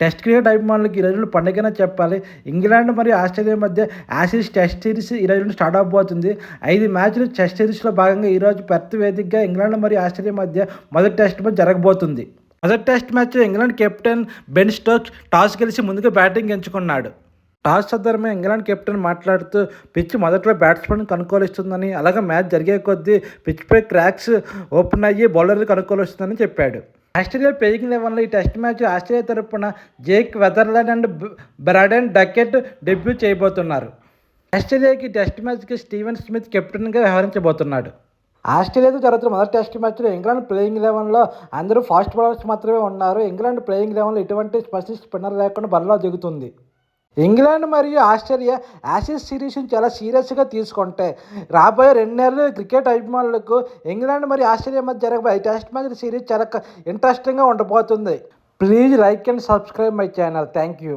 Test cricket అభిమానులకు ఈ రోజులు పండుగనే చెప్పాలి. ఇంగ్లాండ్ మరియు ఆస్ట్రేలియా మధ్య యాసిస్ టెస్ట్ సిరీస్ ఈ రోజు స్టార్ట్ అవబోతుంది. ఐదు మ్యాచ్లు టెస్ట్ సిరీస్లో భాగంగా ఈరోజు పెర్త్ వేదికగా ఇంగ్లాండ్ మరియు ఆస్ట్రేలియా మధ్య మొదటి టెస్ట్ మ్యాచ్ జరగబోతుంది. మొదటి test match England captain Ben Stokes toss గెలిచి ముందుగా బ్యాటింగ్ ఎంచుకున్నాడు. టాస్ సందర్భంగా ఇంగ్లాండ్ కెప్టెన్ మాట్లాడుతూ పిచ్ మొదట్లో బ్యాట్స్మెన్ కనుకోలిస్తుందని అలాగే మ్యాచ్ జరిగే కొద్దీ పిచ్పై క్రాక్స్ ఓపెన్ అయ్యి బౌలర్లకు అనుకూలిస్తుందని చెప్పాడు. ఆస్ట్రేలియా పేయింగ్ లెవెన్లో ఈ టెస్ట్ మ్యాచ్ ఆస్ట్రేలియా తరపున Jake Weatherald and Brendan Doggett debut చేయబోతున్నారు. ఆస్ట్రేలియాకి టెస్ట్ మ్యాచ్కి స్టీవెన్ స్మిత్ కెప్టెన్గా వ్యవహరించబోతున్నాడు. ఆస్ట్రేలియాతో జరుగుతున్న మొదటి టెస్ట్ మ్యాచ్లో ఇంగ్లాండ్ ప్లేయింగ్ లెవెన్లో అందరూ ఫాస్ట్ బౌలర్స్ మాత్రమే ఉన్నారు. ఇంగ్లాండ్ ప్లేయింగ్ లెవెన్లో ఎటువంటి స్పెషల్ స్పిన్నర్ లేకుండా బరిలో దిగుతుంది. ఇంగ్లాండ్ మరియు ఆస్ట్రేలియా యాసిస్ సిరీస్ను చాలా సీరియస్గా తీసుకుంటే రాబోయే రెండు నెలలు క్రికెట్ అభిమానులకు ఇంగ్లాండ్ మరియు ఆస్ట్రేలియా మధ్య జరగబోయే టెస్ట్ మ్యాచ్ సిరీస్ చాలా ఇంట్రెస్టింగ్గా ఉండబోతుంది. Please like and subscribe my channel thank you